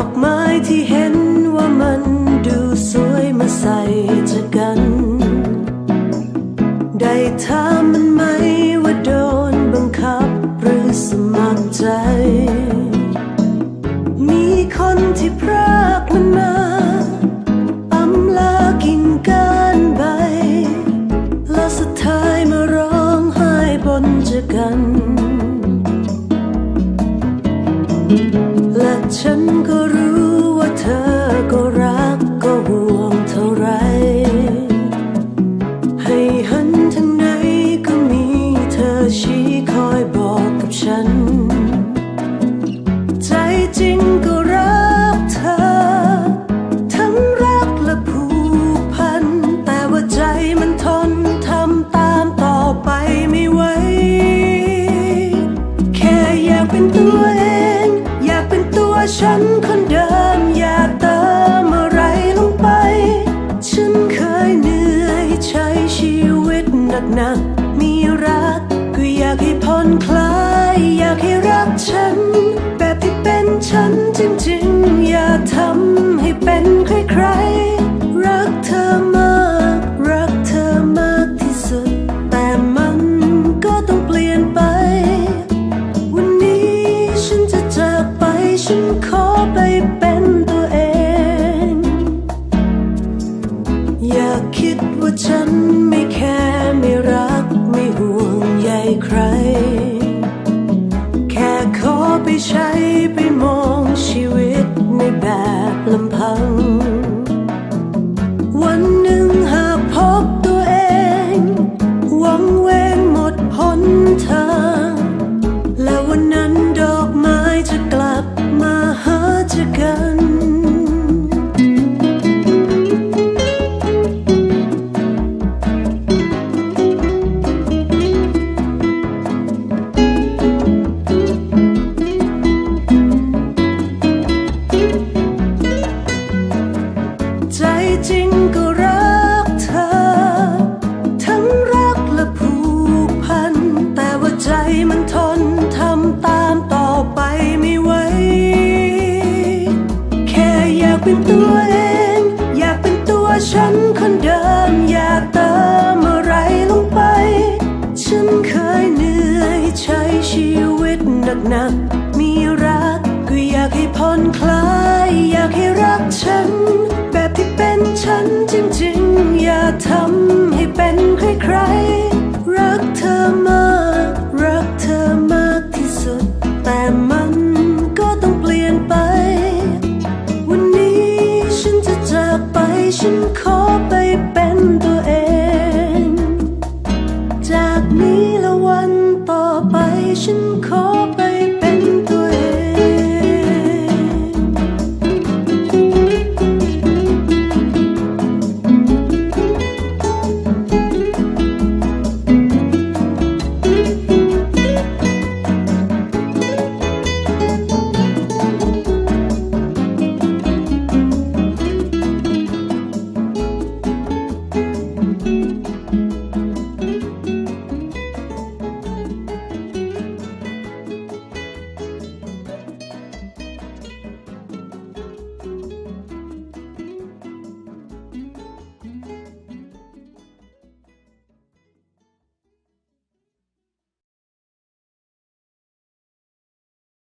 อกไม้ที่เห็นว่ามันดูสวยมาใส่จะกัน ได้ถามมันไหมว่าโดนบังคับหรือสมัครใจ มีคนที่พรากมันมาอำลากิ่ก้นใบ แล้วสุดท้ายมาร้องไห้บนจะกัน thank you จริงก็รักเธอ ทั้งรักและผูกพัน แต่ว่าใจมันทนทำตามต่อไปไม่ไหว แค่อยากเป็นตัวเอง อยากเป็นตัวฉันคนเดิม อยากเติมอะไรลงไป ฉันเคยเหนื่อยใช้ชีวิตหนักๆ มีรักก็อยากให้ผ่อนคลาย อยากให้รักฉัน ฉันจริงๆ อย่าทำให้เป็นใครๆ รักเธอมาก รักเธอมากที่สุด แต่มันก็ต้องเปลี่ยนไป วันนี้ฉันจะจากไป ฉันขอไป จจริงก็รักเธอ ทั้งรักและผูกพัน แต่ว่าใจมันทนทำตามต่อไปไม่ไหว แค่อยากเป็นตัวเอง อยากเป็นตัวฉันคนเดิม อยากเติมอะไรลงไป ฉันเคยเหนื่อยใช้ชีวิตหนักๆ มีรักก็อยากให้ผ่อนคลาย อยากให้รักฉัน ฉันจริงๆ อย่าทำให้เป็นใครๆ รักเธอมาก รักเธอมากที่สุด แต่มันก็ต้องเปลี่ยนไป วันนี้ฉันจะจากไปฉันขอ